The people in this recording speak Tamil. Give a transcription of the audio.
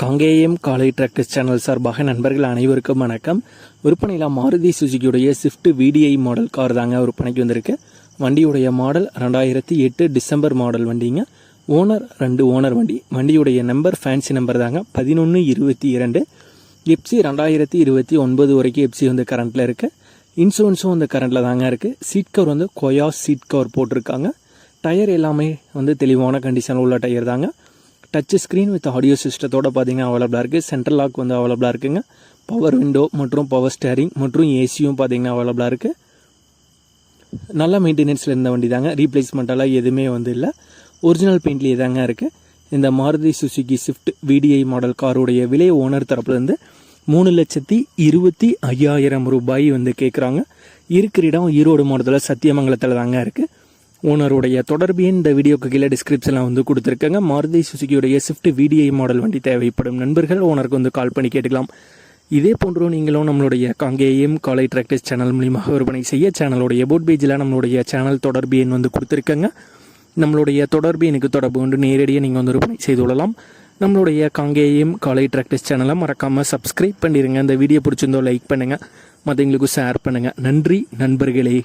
காங்கேயம் காலை டிராக்டர்ஸ் சேனல் சார்பாக நண்பர்கள் அனைவருக்கும் வணக்கம். விற்பனையில் மாருதி சுசுகியுடைய ஸ்விஃப்ட் விடிஐ மாடல் கார் தாங்க விற்பனைக்கு வந்திருக்கு. வண்டியுடைய மாடல் ரெண்டாயிரத்தி எட்டு டிசம்பர் மாடல் வண்டிங்க. ஓனர் ரெண்டு ஓனர் வண்டி. வண்டியுடைய நம்பர் ஃபேன்சி நம்பர் தாங்க. பதினொன்று இருபத்தி இரண்டு. எப்சி ரெண்டாயிரத்தி இருபத்தி ஒன்பது வரைக்கும் எப்சி வந்து கரண்ட்டில் இருக்குது இன்சூரன்ஸும் வந்து கரண்ட்டில் தாங்க இருக்குது சீட் கவர் வந்து கொயா சீட் கவர் போட்டிருக்காங்க. டயர் எல்லாமே வந்து தெளிவான கண்டிஷனில் உள்ள டயர் தாங்க. டச் ஸ்க்ரீன் வித் ஆடியோ சிஸ்டத்தோட பார்த்தீங்கன்னா அவைலபிளாக இருக்குது சென்ட்ரல் லாக் வந்து அவைலபிளாக இருக்குங்க. பவர் விண்டோ மற்றும் பவர் ஸ்டேரிங் மற்றும் ஏசியும் பார்த்தீங்கன்னா அவைலபிளாக இருக்குது நல்ல மெயின்டெனன்ஸில் இருந்த வண்டி தாங்க ரீப்ளேஸ்மெண்ட்டெல்லாம் எதுவுமே வந்து இல்லை. ஒரிஜினல் பெயிண்ட்லேயே தாங்க இருக்குது இந்த Maruti Suzuki Swift VDI model காருடைய விலை ஓனர் தரப்புலேருந்து மூணு லட்சத்தி இருபத்தி ஐயாயிரம் ரூபாய் வந்து கேட்குறாங்க இருக்கிற இடம் ஈரோடு மாவட்டத்தில் சத்தியமங்கலத்தில் தாங்க இருக்குது ஓனருடைய தொடர்பு இந்த வீடியோக்கு கீழே டிஸ்கிரிப்ஷனில் வந்து கொடுத்துருக்காங்க. மாருதி சுசுக்கியுடைய ஸ்விஃப்ட் விடிஐ மாடல் வண்டி தேவைப்படும் நண்பர்கள் ஓனருக்கு வந்து கால் பண்ணி கேட்டுக்கலாம். இதே போன்றும் நீங்களும் நம்மளுடைய காங்கேயம் காலை டிராக்டர்ஸ் சேனல் மூலியமாக விற்பனை செய்ய சேனலுடைய போட் பேஜில் நம்மளுடைய சேனல் தொடர்பு எண் வந்து கொடுத்துருக்கங்க. நம்மளுடைய தொடர்பு எனக்கு தொடர்பு கொண்டு நேரடியாக நீங்கள் வந்து விற்பனை செய்து கொள்ளலாம். நம்மளுடைய காங்கேயம் காலை டிராக்டர்ஸ் சேனலை மறக்காமல் சப்ஸ்கிரைப் பண்ணிடுங்க இந்த வீடியோ பிடிச்சிருந்தோ லைக் பண்ணுங்கள் மற்றவங்களுக்கும் ஷேர் பண்ணுங்கள் நன்றி நண்பர்களே.